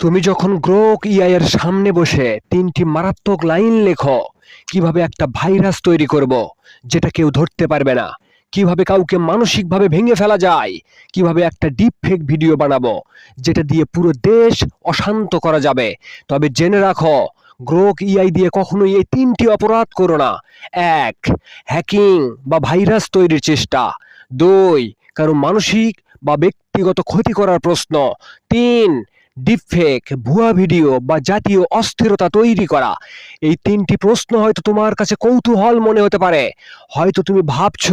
তুমি যখন গ্রোক ইআই এর সামনে বসে তিনটি মারাত্মক লাইন লেখো, কীভাবে একটা ভাইরাস তৈরি করব, যেটা কেউ ধরতে পারবে না, কীভাবে কাউকে মানসিকভাবে ভেঙে ফেলা যায়, কীভাবে একটা ডিপ ফেক ভিডিও বানাবো, যেটা দিয়ে পুরো দেশ অশান্ত করা যাবে। তবে জেনে রাখো, গ্রোক ইআই দিয়ে কখনোই এই তিনটি অপরাধ করো না। এক, হ্যাকিং বা ভাইরাস তৈরির চেষ্টা। দুই, কারও মানসিক বা ব্যক্তিগত ক্ষতি করার প্রশ্ন। তিন ডিপফেক, ভুয়া ভিডিও বা জাতীয় অস্থিরতা তৈরি করা। এই তিনটি প্রশ্ন হয়তো তোমার কাছে কৌতূহল মনে হতে পারে। হয়তো তুমি ভাবছ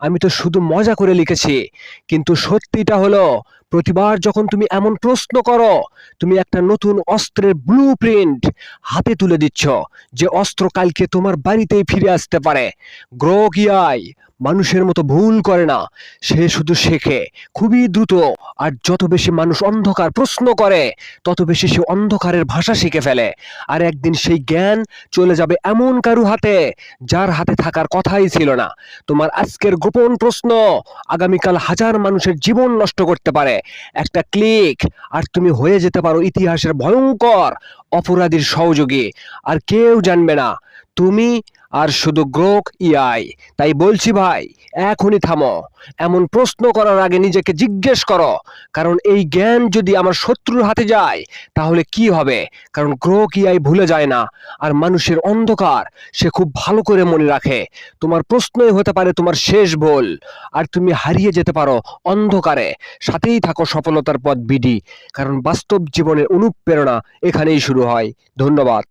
আমি তো শুধু মজা করে লিখেছি। কিন্তু সত্যিটা হলো, প্রতিবার যখন তুমি এমন প্রশ্ন করো, তুমি একটা নতুন অস্ত্রের ব্লু প্রিন্ট হাতে তুলে দিচ্ছ যে অস্ত্র কালকে তোমার বাড়িতেই ফিরে আসতে পারে। গ্রোক ইয়াই মানুষের মতো ভুল করে না, সে শুধু শেখে, খুবই দ্রুত। আর যত বেশি মানুষ অন্ধকার প্রশ্ন করে, তত বেশি সে অন্ধকারের ভাষা শিখে ফেলে। আর একদিন সেই জ্ঞান চলে যাবে এমন কারু হাতে, যার হাতে থাকার কথাই ছিল না। তোমার আজকের গোপন প্রশ্ন। আগামীকাল হাজার মানুষের জীবন নষ্ট করতে পারে। একটা ক্লিক আর তুমি হয়ে যেতে পারো ইতিহাসের ভয়ঙ্কর অপরাধীর সহযোগী। আর কেউ জানবে না, তুমি আর শুধু গ্রোক ইয়াই তাই বলছি ভাই, এখনই থামো। এমন প্রশ্ন করার আগে নিজেকে জিজ্ঞেস করো। কারণ এই জ্ঞান যদি আমার শত্রুর হাতে যায়, তাহলে কি হবে? কারণ গ্রহ ইয়াই ভুলে যায় না। আর মানুষের অন্ধকার, সে খুব ভালো করে মনে রাখে। তোমার প্রশ্নই হতে পারে তোমার শেষ ভুল। আর তুমি হারিয়ে যেতে পারো অন্ধকারে। সাথেই থাকো সফলতার পথ, বিডি। কারণ বাস্তব জীবনের অনুপ্রেরণা এখানেই শুরু হয়। ধন্যবাদ।